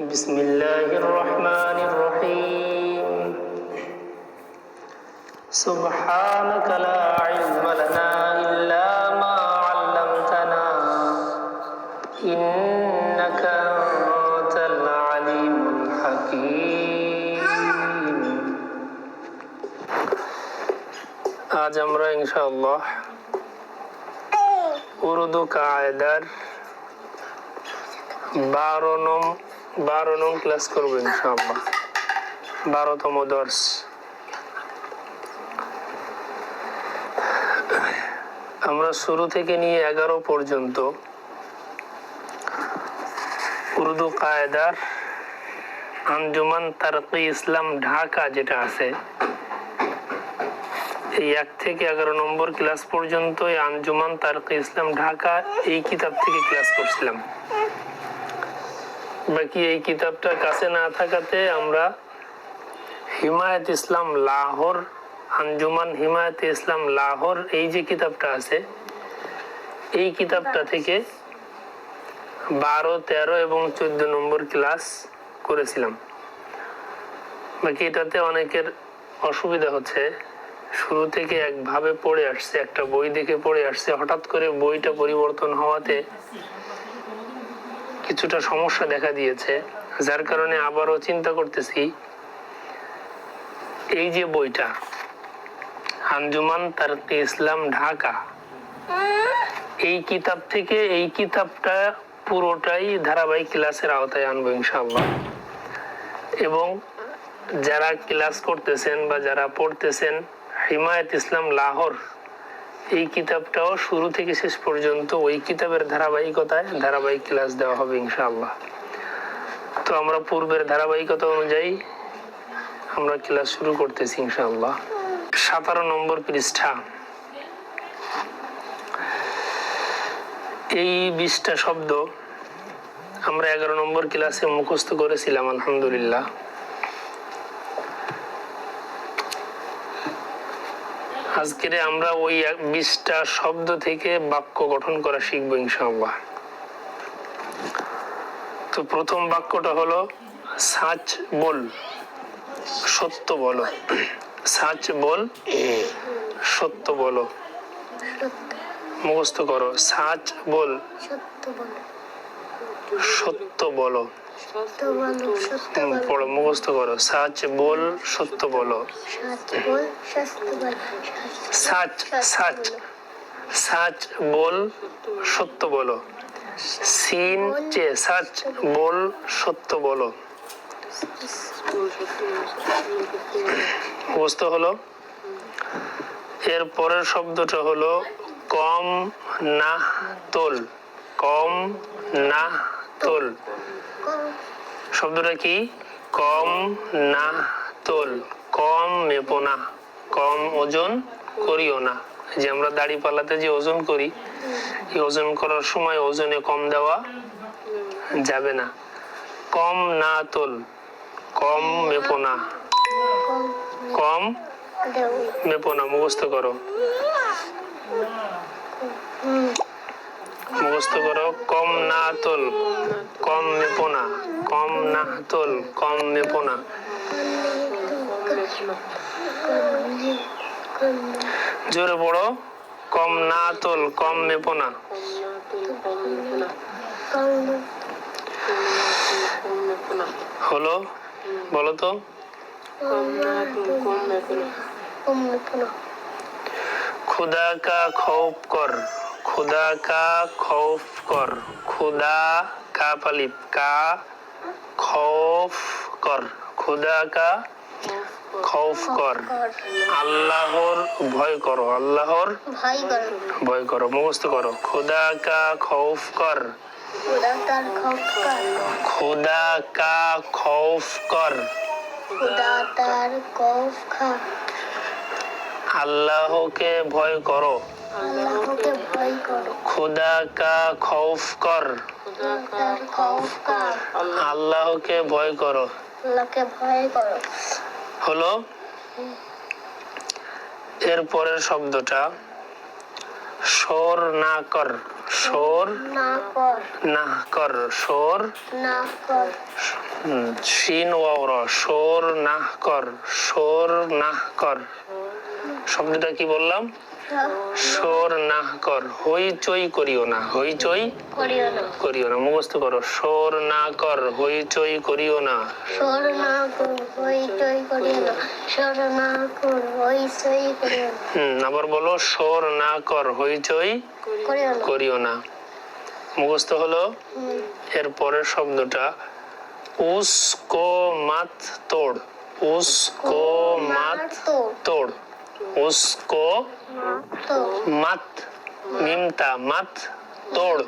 بسم الله الرحمن الرحيم سبحانك لا علم لنا إلا ما علمتنا إنك أنت العليم الحكيم আজ আমরা ইনশাআল্লাহ উর্দু কায়দার বারো নম বারো নং ক্লাস করব বারোতম দর্শ আমরা শুরু থেকে নিয়ে এগারো পর্যন্ত উর্দু কায়দার আঞ্জুমান তারকি ইসলাম ঢাকা যেটা আছে, এই এক থেকে এগারো নম্বর ক্লাস পর্যন্ত আঞ্জুমান তারকি ইসলাম ঢাকা এই কিতাব থেকে ক্লাস করছিলাম। বাকি এই কিতাবটা কাছে না থাকাতে আমরা হিমায়ত ইসলাম লাহোর, আঞ্জুমান হিমায়ত ইসলাম লাহোর এই যে কিতাবটা আছে, এই কিতাবটা থেকে বারো, তেরো এবং চোদ্দ নম্বর ক্লাস করেছিলাম। বাকি এটাতে অনেকের অসুবিধা হচ্ছে। শুরু থেকে একভাবে পড়ে আসছে, একটা বই দেখে পড়ে আসছে। হঠাৎ করে বইটা পরিবর্তন হওয়াতে কিছুটা সমস্যা দেখা দিয়েছে, যার কারণে আবারও চিন্তা করতেছি, এই যে বইটা, আঞ্জুমান তারকি ইসলাম ঢাকা, এই কিতাব থেকে এই কিতাবটা পুরোটাই ধারাবাহিক ক্লাসের আওতায় আনব ইনশাআল্লাহ। এবং যারা ক্লাস করতেছেন বা যারা পড়তেছেন, হিমায়ত ইসলাম লাহোর এই কিতাবটাও শুরু থেকে শেষ পর্যন্ত ওই কিতাবের ধারাবাহিকতায় ধারাবাহিক ক্লাস দেওয়া হবে ইনশাআল্লাহ। তো আমরা পূর্বের ধারাবাহিকতা অনুযায়ী আমরা ক্লাস শুরু করতেছি ইনশাআল্লাহ। সতেরো নম্বর পৃষ্ঠা। এই বিশটা শব্দ আমরা এগারো নম্বর ক্লাসে মুখস্থ করেছিলাম, আলহামদুলিল্লাহ। আজকের আমরা ওই বিশটা শব্দ থেকে বাক্য গঠন করা শিখব ইনশাআল্লাহ। তো প্রথম বাক্যটা হলো সাচ বল সত্য বলো। সাচ বল সত্য বলো। মুখস্থ করো সাচ বল। সত্য বলো। পড়ো, মুখস্থ করো। সাচ, বল, সত্য বল। সাচ সাচ। সাচ, বল, সত্য বলো। সিন, চে, সাচ, বল, সত্য বলো। মুখস্থ হলো। এর পরের শব্দটা হলো কম না তোল। কম না তোল শব্দটা কি? কম না তোল কম মেপো না। কম ওজন করিও না। যে আমরা দাড়ি পালাতে যে ওজন করি, এই ওজন করার সময় ওজনে কম দেওয়া যাবে না। কম না তোল কম মেপো না। কম মেপো না। মুখস্থ করো। মুখস্থ করো কম না তোল কম নেপোনা কম না তোল কম নেপোনা জোরে পড়ো কম না তোল কম নেপোনা হলো বলো তো। খুদা কা খৌফ কর। খুদা কা খৌফ কর। খুদা কা পালিপ কা খৌফ কর। খুদা কা খৌফ কর। আল্লাহর ভয় করো। আল্লাহর ভয় করো। মুখস্থ করো। খুদা কা খৌফ কর। খুদা কা খৌফ কর। আল্লাহকে ভয় করো। খুদা কা খৌফ কর। আল্লাহকে ভয় করো। হলো এর শব্দটা সর না কর সর না কর হুম, শিন ওয়াওর সর না কর সর না কর। শব্দটা কি বললাম? সর না কর হইচই করিও না হইচই করিও না। করিও না মুখস্থ করো সর না কর হইচই করিও না। সর না কর হই টই করিও না। সর না কর হই সই করিও না। হুম আবার বলো সর না কর হইচই করিও না। করিও না। মুখস্থ হলো? এর পরের শব্দটা উসকো মাত তোড় উসকো মাত তোড় উসকো মাত মিমতা মাত তোড়।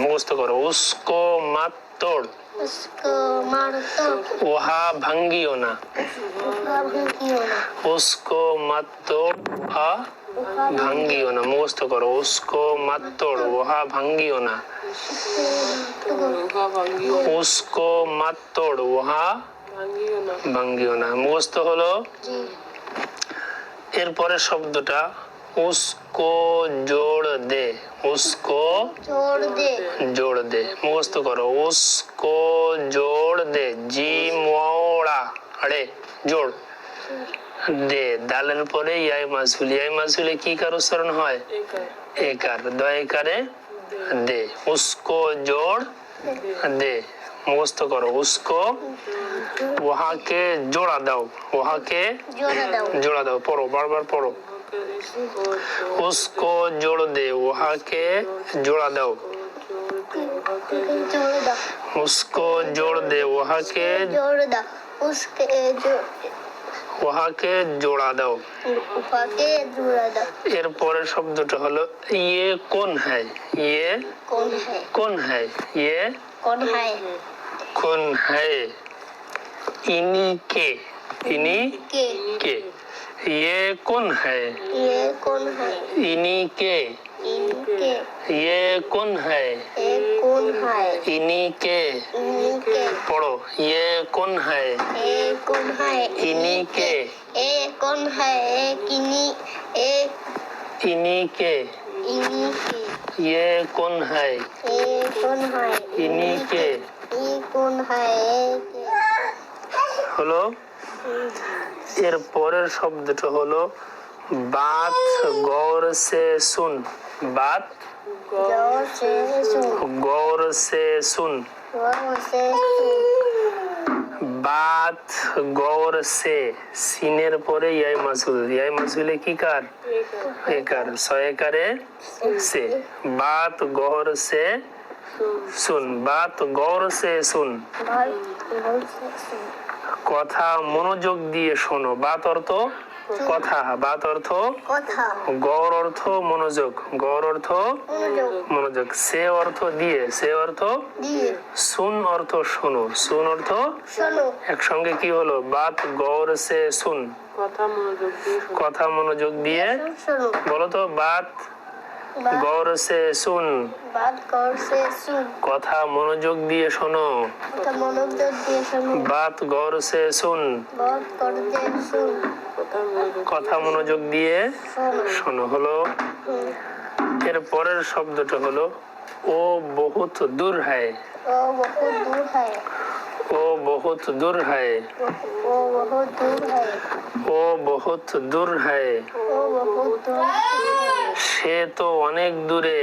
মুখস্ত করো। উসকো মাত তোড় ওহা ভাঙ্গিও না। উসকো মাত তোড় ওহা ভাঙ্গিও না। মুখস্ত করো। উসকো মাত তোড় ওহা ভাঙ্গিও না। উসকো মাত তোড় ওহা ভাঙ্গিও না। মুখস্ত হলো? এরপরে শব্দটা উস্কো জোড় দে উস্কো জোড় দে। মুখস্থ করো। উস্কো জোড় দে জি মোড়া আরে জোড় দে। দালের পরে ইয়াই মাসুল ইয়াই মাসুলে কি কার উচ্চারণ হয়? একার। দয়কারে দে। উস্কো জোড় দে। মুখস্থ করো উসকো ওহাকে জোড়া দাও ওহাকে जोड़ा दो জোড়া দাও পড়ো বারবার পড়ো ওকে ইসকো उसको जोड़ दे वहाँ के जोड़ा दो जोड़ दो उसको जोड़ दे वहाँ के जोड़ दो उसके जो উহাকে জোড়া দাও। এর পরের শব্দটা হলো ইয়ে কোন হ্যায় ইয়ে কোন হ্যায় কোন হ্যায় ইয়ে কোন হ্যায় কোন হ্যায় ইয়ে ইয়ে ইনি কে? ইনি কে? ইয়ে কোন হ্যায় ইয়ে কোন হ্যায় ইনি কে? ইনি কে? ইয়ে কোন হ্যায় है ये कौन है इन्हीं के इनके पढ़ो ये कौन है ये कौन है इन्हीं के ये कौन है ये किनी ये इन्हीं के इनके ये कौन है ये कौन है इन्हीं के ये कौन है ये হলো এর পরের শব্দটা হলো বাত গৌর সে শুন বাদ গৌর সে সুন বাত গৌর সে সিনের পরে ইয়াই মাসুল। ইয়াই মাসুলে কি কার? একার। সয়কারে সে। বাত গৌর সে সুন। বাত গৌর সে সুন কথা মনোযোগ দিয়ে শোনো। বাত অর্থ কথা। বাত অর্থ? কথা। গৌর অর্থ মনোযোগ। গৌর অর্থ? মনোযোগ। সে অর্থ দিয়ে। সে অর্থ? দিয়ে। শুন অর্থ শোনো। শুন অর্থ? একসঙ্গে কি হলো? বাত গৌর সে শুন কথা মনোযোগ দিয়ে শোনো। কথা মনোযোগ দিয়ে? শোনো। বলো তো বাত গৌর সে শুন সুন। কথা মনোযোগ দিয়ে শোনো। কথা মনোযোগ দিয়ে শোনো। বাত গৌর সে শুন সুন। কথা মনোযোগ দিয়ে শোনো হলো এর পরের শব্দটা হলো ও বহুত দূর হায়। ও বহুত দূর হায়। ও বহুত দূর হায়। সে তো অনেক দূরে।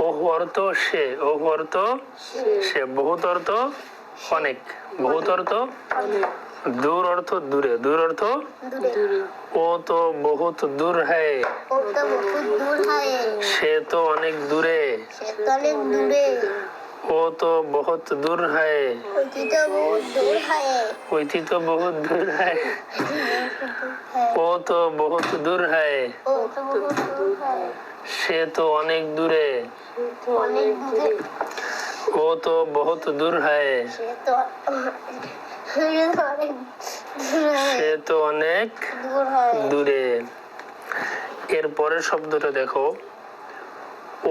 বহু অর্থ সে বহু অর্থ সে। বহুত অর্থ অনেক বহুত অর্থ দূর অর্থ দূরে দূর অর্থ ও তো বহুত দূর হ্যায় সে তো অনেক দূরে। वो तो बहुत दूर है ওইটি তো বহুত দূর হয় वही तो बहुत दूर है वो तो बहुत दूर है ও তো বহুত দূর হয় সে তো অনেক দূরে অনেক দূরে ও তো বহুত দূর है সে তো সে তো অনেক দূর হয় সে তো অনেক দূর হয় দূরে এর পরের শব্দটা দেখো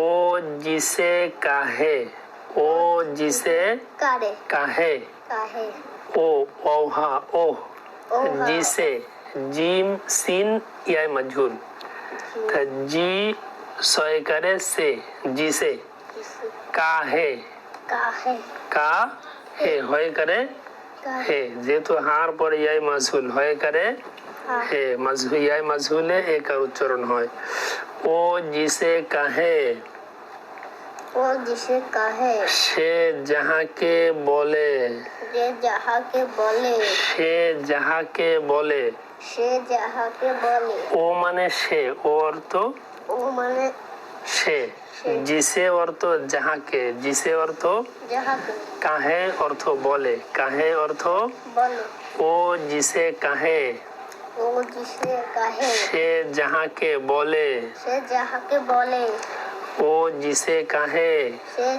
ও জিসে কাহে ও জিসে কারে কাহে কাহে ও ওহা ও ও জিসে জিম সিন ইয়াই মজহুল তা জি সয় করে সে জিসে কাহে কাহে কা হে হয়ে করে কাহে হে যেহেতু হার পরে ইয়াই মাজহুল হয়ে করে হে মজহু ইয়াই মজহুলে একার উচ্চারণ হয় ও জিসে কাহে ও জিসে কাহে সে যাহাকে বলে সে যাহাকে বলে সে যাহাকে বলে ও মানে সে ও অর্থ ও মানে সে জিসে অর্থ যাহাকে জিসে অর্থ কাহে অর্থ বলে কাহে অর্থ ও জিসে কাহে ও জিসে কাহে সে যাহাকে বলে সে যাহাকে বলে ও জিসে কাহে সে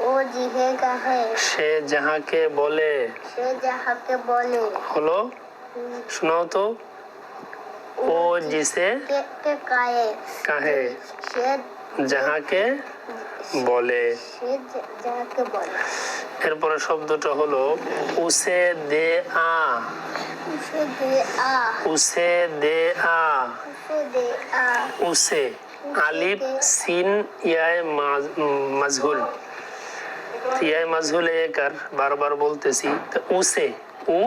ও জিহে কাহে সে যাহাকে বলে সে যাহাকে বলে হলো শোনাও তো ও জিসে কে কে কাহে সে যাহাকে বলে এরপরে শব্দটা হলো উসে দে আ। উসে দে আ। উসে দে আ। উসে দে আ। উসে। আলিফ সিন ইয়ায় মাজহুল। ইয়ায় মাজহুল একার বারবার বলতেছি উসে উ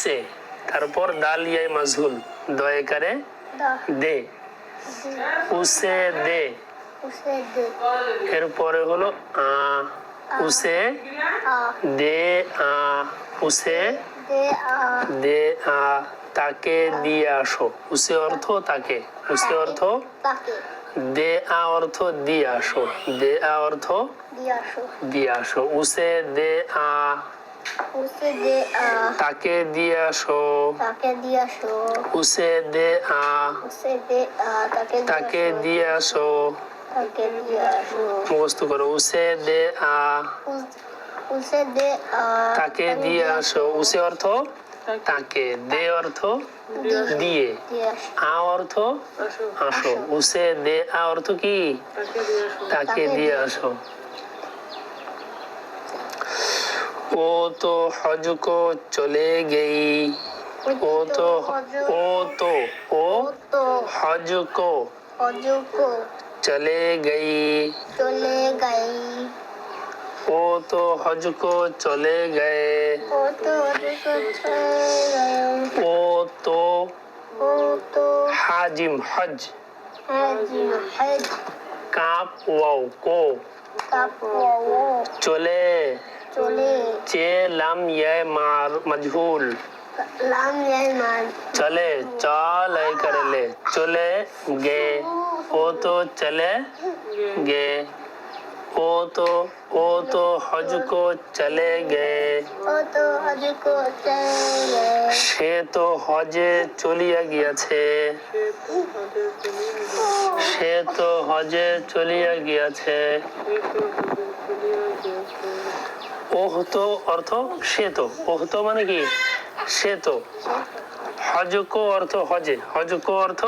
সে তারপর দাল ইয়ায় মাজহুল দয়কারে দে। উসে দে। এরপরে হলো আ উসে দে আ উসে দে আ। তাকে দিয়ে আসো। উসে অর্থ তাকে উসে অর্থ দে আ অর্থ দিয়ে আসো দে আ অর্থ দিয়ে আসো। উসে দে আ উসে দে আ তাকে দিয়ে আসো। উসে দে আ তাকে দিয়ে আসো। মুখস্থ করো। উসে দে আ তাকে দিয়ে আসো। উসে অর্থ তাকে দে অর্থ দিয়ে। আ অর্থ আসো। উসে দে আ অর্থ কি? তাকে দিয়ে আসো। ও তো হজ কো চলে গেই। ও তো ও তো ও ও তো হজ কো চলে গই। চলে গাই। ও তো হজ কো চলে গে ও তো অযোগ্য চলে গাই ও তো ও তো হাজিম হজ হাজি হেদ কাপ ওয়াও কো কাপড় চলে চলে চে লাম ইয়ে মার মজহুল লাম ইয়াই মান চলে চল এই করে ले। চলে গে ও তো চলে গে ও তো ও তো হজ কো চলে গে চলে সে তো হজে চলিয়া গিয়াছে সে তো হজে চলিয়া গিয়েছে। সে তো হজে চলিয়া গিয়াছে। ওহ তো অর্থ সে তো। ওহ তো মানে কি? সে তো। হজ কো অর্থ হজে। হজ কো অর্থ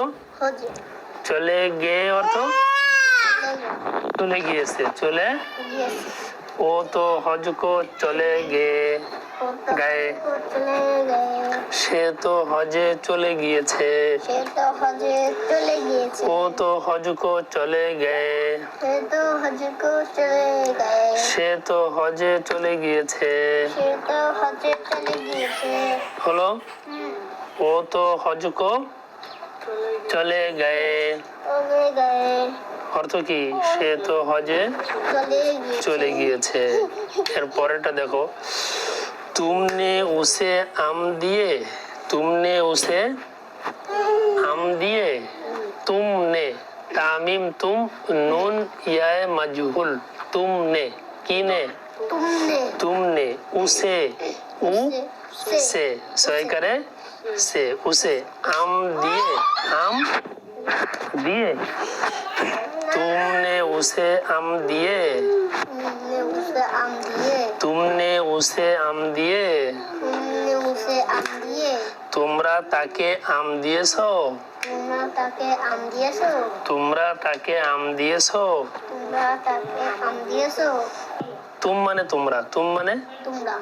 চলে গে অর্থ চলে গিয়েছে, চলে? ও তো হজ কো চলে গে, গায়ে। সে তো হজে চলে গিয়েছে। ও তো হজ কো চলে গে। সে তো হজে চলে গিয়েছে। হলো? ও তো হজ কো চলে গে। চলে গয়ে অর্থ কি? সে তো হজে চলে গিয়েছে। এর পরেটা দেখো। তুমনে উসে আম দিয়ে তুমনে উসে আম দিয়ে তুমনে তামিম তুম নুন ইয়ায় মাজহুল তুমনে কিনে তুমনে। উসে উ সে সয় করে সে উসে আম দিয়ে আম দিয়ে तुमने उसे आम दिए तुमने उसे आम दिए तुमने उसे आम दिए तुमने उसे आम दिए তোমরা তাকে আম দিয়েছো তোমরা তাকে আম দিয়েছো তোমরা তাকে আম দিয়েছো তোমরা তাকে আম দিয়েছো তুম মানে তোমরা তুম মানে তোমরা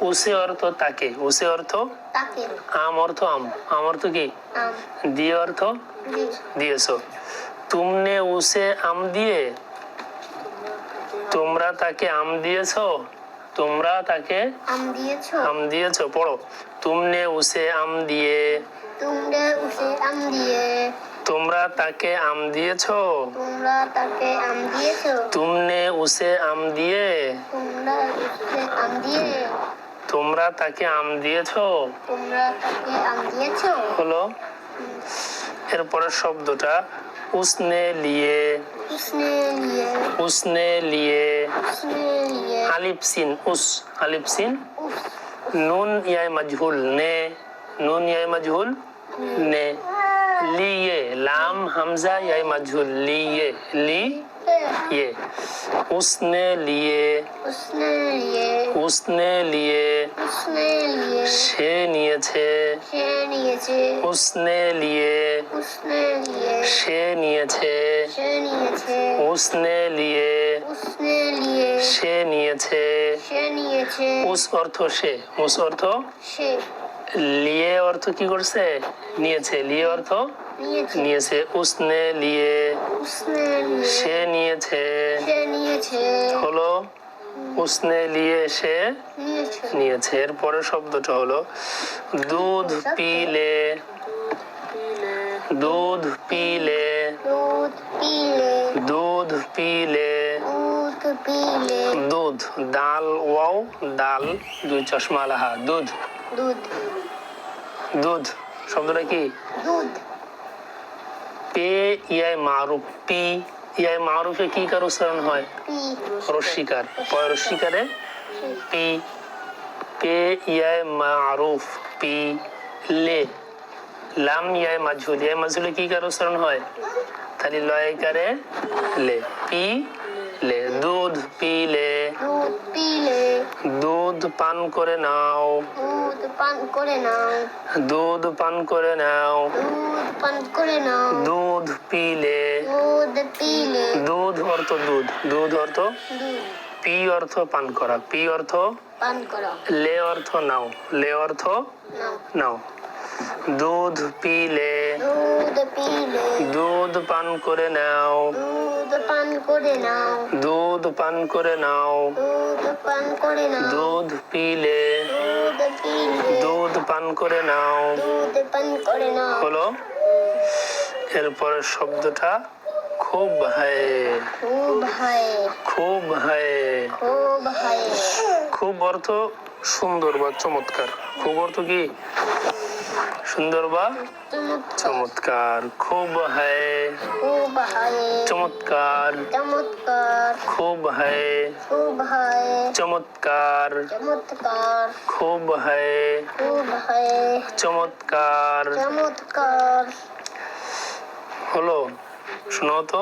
উসে অর্থ তাকে উসে অর্থ তাকে আম অর্থ আম আম অর্থ কি আম দিয়ে অর্থ দিয়েছো দিয়েছো তুমনে উসে আম দিয়ে তোমরা তাকে আম দিয়েছ তোমরা তাকে আম দিয়েছ পড়ো তুমনে উসে আম দিয়ে তোমরা তাকে আম দিয়েছ তোমরা তাকে আম দিয়েছ তুমনে উসে আম দিয়ে তোমরা উসে আম দিয়ে তোমরা তাকে আম দিয়েছ তোমরা তাকে আম দিয়েছ হলো এরপরের শব্দটা उसने लिए उसने लिए उसने लिए अलिफ सिन उस अलिफ सिन। नून या मजहूल ने नून या मजहूल ने। लिए लाम हमजा या मजहूल लिए ली। ये उसने लिए उसने लिए उसने लिए उसने लिए সে নিয়েছে সে নিয়েছে उसने लिए उसने लिए সে নিয়েছে সে নিয়েছে उसने लिए उसने लिए সে নিয়েছে সে নিয়েছে উস অর্থ সে উস অর্থ সে লিয়ে অর্থ কি করছে নিয়েছে লিয়ে অর্থ নিয়েছে। উসনে লিয়ে সে নিয়েছে। হলো উসনে লিয়ে সে নিয়েছে। এরপরের শব্দটা হলো দুধ পিলে। দুধ পিলে। দুধ পিলে। দুধ ডাল ওয়াও ডাল দুই চশমা লাহা দুধ। দুধ। দুধ শব্দটা কি? দুধ। ইয়ায় মারুফ পি ইয়ায় মারুফে কি কার উচ্চারণ হয় রস্বীকার পয় রস্বীকারে পি। পে ইয়ায় মারুফ পি লে। লাম ইয়ায় মাজহুল। ইয়ায় মাজহুলে কি কার উচ্চারণ হয়? তাহলে লয় কারে? লে। পি লে। দুধ পিলে। দুধ পিলে। দুধ পান করে নাও। দুধ পান করে নাও। দুধ পান করে নাও। দুধ পান করে নাও। দুধ পিলে। দুধ পিলে। দুধ অর্থ দুধ। দুধ অর্থ? পি অর্থ পান করা। পি অর্থ? পান করা। লে অর্থ নাও। লে অর্থ? নাও। দুধ পিলে। দুধ পিলে। দুধ পান করে নাও। দুধ পান করে নাও। দুধ পান করে নাও। দুধ পান করে নাও। দুধ পিলে। দুধ পিলে। দুধ পান করে নাও। দুধ পান করে নাও। হলো? এরপরের শব্দটা খুব হয়। খুব হয়। খুব হয়। খুব হয়। খুব অর্থ সুন্দর বা চমৎকার। খুব অর্থ কি? সুন্দর বা? চমৎকার। খুব হয়। খুব চমৎকার। খুব হয়। চমৎকার। খুব হয়। চমৎকার। হলো শোনো তো।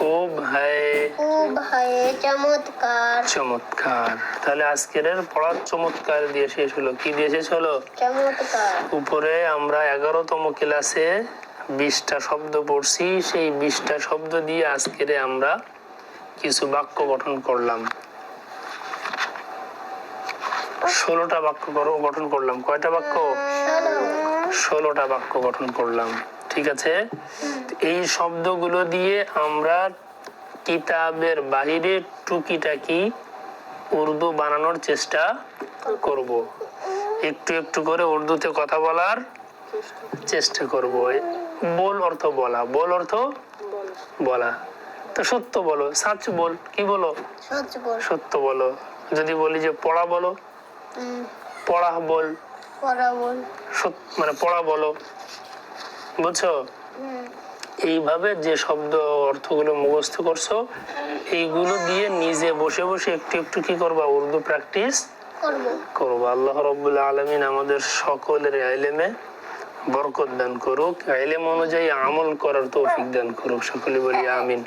খুব হয় খুব হয় চমৎকার। চমৎকার। তাহলে আজকের পড়ার চমৎকার দিয়ে শেষ হলো। কি দিয়ে শেষ হলো? চমৎকার। উপরে আমরা এগারোতম ক্লাসে বিশটা শব্দ পড়ছি। সেই বিশটা শব্দ দিয়ে আজকের আমরা কিছু বাক্য গঠন করলাম। ষোলোটা বাক্য গঠন করলাম। কয়টা বাক্য? ষোলো। ষোলোটা বাক্য গঠন করলাম। ঠিক আছে? এই শব্দগুলো দিয়ে আমরা কিতাবের বাহিরে টুকিটাকি উর্দু বানানোর চেষ্টা করব। একটু একটু করে উর্দুতে কথা বলার চেষ্টা করব। বল অর্থ বলা। বল অর্থ বলা। তো সত্য বলো। সাচ বল। কি বলো? সত্য বলো। যদি বলি যে পড়া বলো? পড়া বল। পড়া বল। সত- মানে পড়া বলো। বুঝছ? এইভাবে যে শব্দ অর্থগুলো মুখস্থ করছ এইগুলো দিয়ে নিজে বসে বসে একটু একটু কি করবা? উর্দু প্র্যাকটিস করব। আল্লাহ রবুল্লা আলমিন আমাদের সকলের এলেমে বরকত দান করুক। এলেম অনুযায়ী আমল করার তৌফিক দান করুক। সকলে বলি আমিন।